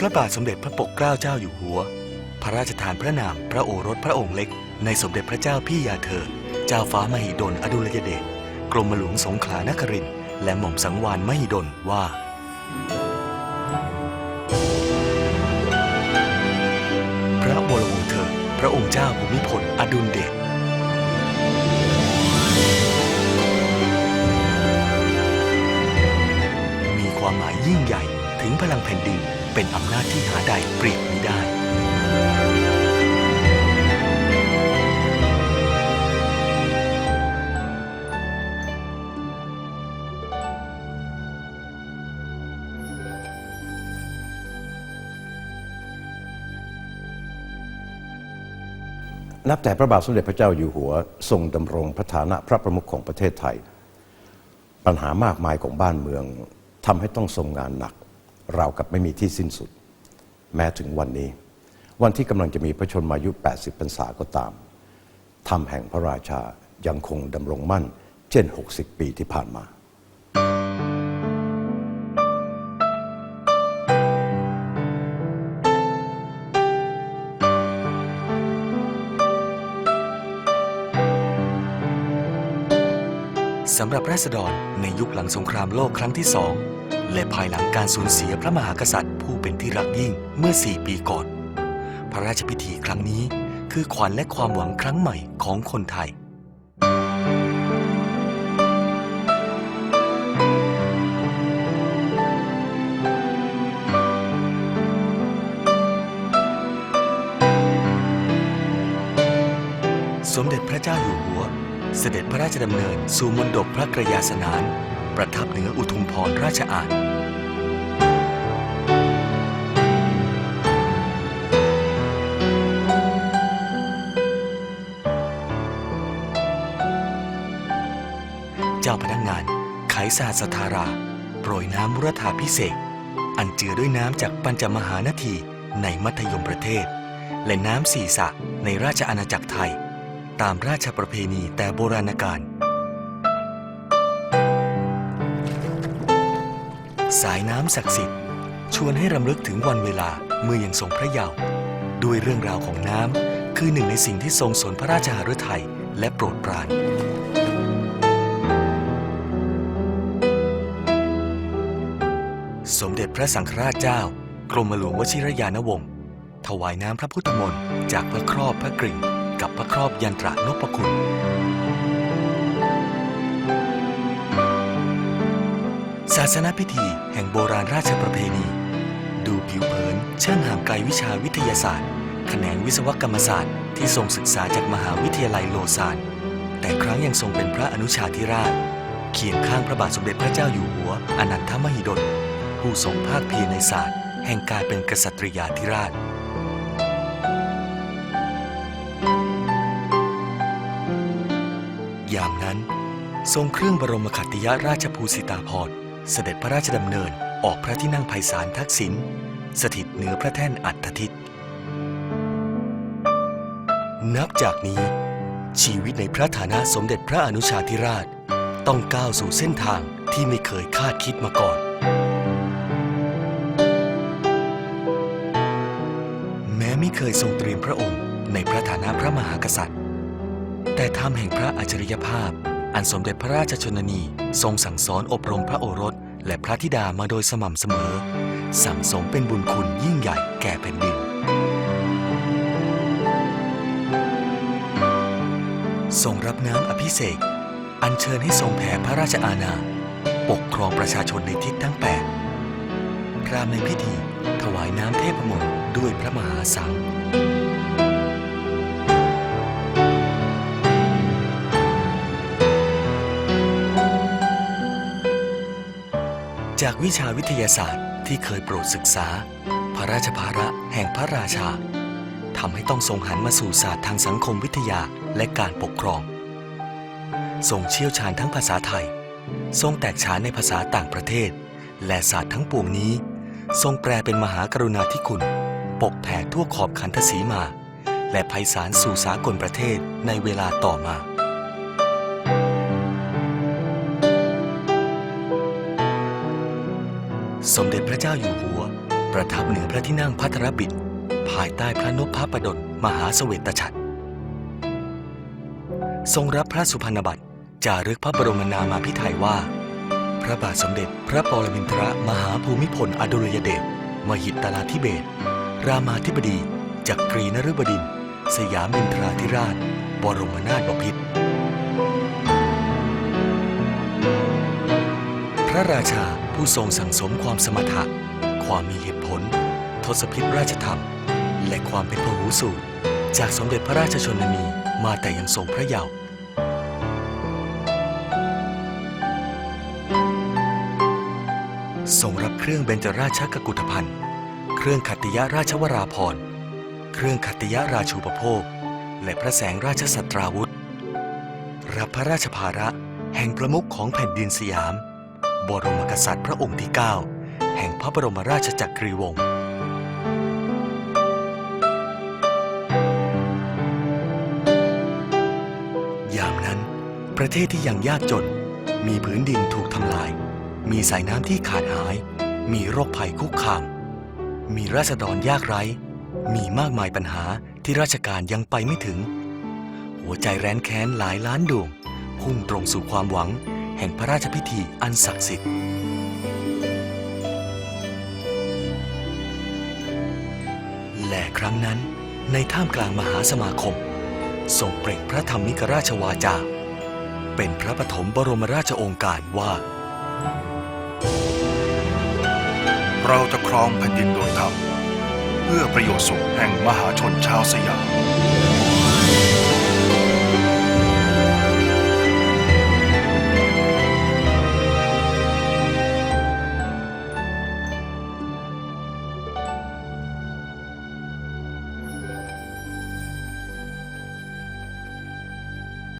พระบาทสมเด็จพระปกเกล้าเจ้าอยู่หัว พระราชทานพระนามพระโอรสพระองค์เล็ก ในสมเด็จพระเจ้าพี่ยาเธอ เจ้าฟ้ามหิดลอดุลยเดชกรมหลวงสงขลานครินทร์และหม่อมสังวานมหิดลว่า พระวรวงศ์เธอ พระองค์เจ้าภูมิพลอดุลเดชมีความหมายยิ่งใหญ่ถึงพลังแผ่นดิน เป็นอำนาจที่หาใดเปรียบมิได้ นับแต่พระบาทสมเด็จพระเจ้าอยู่หัว ทรงดำรงพระฐานะพระประมุขของประเทศไทย ปัญหามากมายของบ้านเมืองทำให้ต้องทรงงานหนัก เรากับไม่มีที่สิ้นสุด แม้ถึงวันนี้ วันที่กำลังจะมีพระชนมายุ 80พรรษาก็ตามธรรมแห่งพระราชายังคงดำรงมั่น เช่น 60 ปีที่ผ่านมาสำหรับราษฎรในยุคหลังสงครามโลกครั้งที่สอง และภายหลังการสูญเสียพระมหากษัตริย์ ผู้เป็นที่รักยิ่งเมื่อ 4 ปีก่อน พระราชพิธีครั้งนี้คือขวัญและความหวังครั้งใหม่ของคนไทยสมเด็จพระเจ้าอยู่หัว เสด็จพระราชดำเนิน สู่มณฑปพระกรยาสนาน ประทับเหนืออุทุมพรราชอาณเจ้าพนักงานไขสหัสธาราโปรยน้ำมุรธาพิเศษ อันเจือด้วยน้ำจากปัญจมหานาทีในมัธยมประเทศ และน้ำสี่สะในราชอาณาจักรไทย ตามราชประเพณีแต่โบราณกาล สายน้ำศักดิ์สิทธิ์ ชวนให้รำลึกถึงวันเวลาเมื่อยังทรงพระเยาว์ด้วยเรื่องราวของน้ำคือหนึ่งในสิ่งที่ทรงสนพระราชหฤทัยและโปรดปรานสมเด็จพระสังฆราชเจ้า กรมหลวงวชิรยานวงศ์ถวายน้ำพระพุทธมนต์จากพระครอบพระกริ่ง กับพระครอบยันตรานพคุณ ศาสนพิธีแห่งโบราณราชประเพณี ดูผิวเผินช่างห่างไกลวิชาวิทยาศาสตร์ แขนงวิศวกรรมศาสตร์ที่ทรงศึกษาจากมหาวิทยาลัยโลซาน แต่ครั้งยังทรงเป็นพระอนุชาธิราช เคียงข้างพระบาทสมเด็จพระเจ้าอยู่หัว อนันทมหิดล ผู้ทรงภาคเพียรในศาสตร์ แห่งการเป็นกษัตริยาธิราชยามนั้น ทรงเครื่องบรมขัตติยราชภูสิตาภรณ์ เสด็จพระราชดำเนินออกพระที่นั่งไพศาลทักษิณสถิตเหนือพระแท่นอัฏฐทิตนับจากนี้ ชีวิตในพระฐานะสมเด็จพระอนุชาธิราช ต้องก้าวสู่เส้นทางที่ไม่เคยคาดคิดมาก่อน แม้ไม่เคยทรงเตรียมพระองค์ในพระฐานะพระมหากษัตริย์ แต่ธรรมแห่งพระอัจฉริยภาพ อันสมเด็จพระราชชนนี ทรงสั่งสอนอบรมพระโอรส และพระธิดามาโดยสม่ำเสมอ สั่งสมเป็นบุญคุณยิ่งใหญ่แก่แผ่นดิน ทรงรับน้ำอภิเษกอัญเชิญให้ทรงแผ่พระราชอาณา ปกครองประชาชนในทิศทั้งแปดพรามในพิธี ถวายน้ำเทพมนต์ด้วยพระมหาสังฆ์ จากวิชาวิทยาศาสตร์ที่เคยโปรดศึกษา พระราชภาระแห่งพระราชาทำให้ต้องทรงหันมาสู่ศาสตร์ทางสังคมวิทยาและการปกครอง ทรงเชี่ยวชาญทั้งภาษาไทย ทรงแตกฉานในภาษาต่างประเทศ และศาสตร์ทั้งปวงนี้ ทรงแปลเป็นมหากรุณาธิคุณ ปกแผ่ทั่วขอบขันธสีมา และไพศาลสู่สากลประเทศในเวลาต่อมา สมเด็จพระเจ้าอยู่หัว ประทับเหนือพระที่นั่งพัทรบิดภายใต้พระนพพระประดลมหาเสวตฉัตรทรงรับพระสุพรรณบัตรจารึกพระบรมนามาพิไทยว่า พระบาทสมเด็จพระปรมินทรมหาภูมิพลอดุลยเดชมหิตลาธิเบศรามาธิบดี จักรีนฤบดินทร์สยามเมนทราธิราช บรมนาถบพิตร ระราชาผู้ทรงสั่งสมความสมถะ ความมีเหตุผล ทศพิธราชธรรม และความเป็นพหูสูตรจากสมเด็จพระราชชนนีมาแต่ยังทรงพระเยาว์ทรงรับเครื่องเบญจราชกกุฏภัณฑ์ เครื่องขัตติยราชวราภรณ์เครื่องขัตติยราชูปโภค และพระแสงราชสัตราวุธ รับพระราชภาระแห่งประมุขของแผ่นดินสยาม บรมกษัตริย์พระองค์ที่ 9 แห่งพระบรมราชจักรีวงศ์ยามนั้น ประเทศที่ยังยากจน มีพื้นดินถูกทำลาย มีสายน้ำที่ขาดหาย มีโรคภัยคุกคาม มีราษฎรยากไร้ มีมากมายปัญหาที่ราชการยังไปไม่ถึง หัวใจแร้นแค้นหลายล้านดวง พุ่งตรงสู่ความหวัง แห่งพระราชพิธีอันศักดิ์สิทธิ์ และครั้งนั้นในท่ามกลางมหาสมาคม ทรงเปล่งพระธรรมิกราชวาจา เป็นพระปฐมบรมราชองค์การว่า เราจะครองแผ่นดินโดยธรรม เพื่อประโยชน์สุขแห่งมหาชนชาวสยาม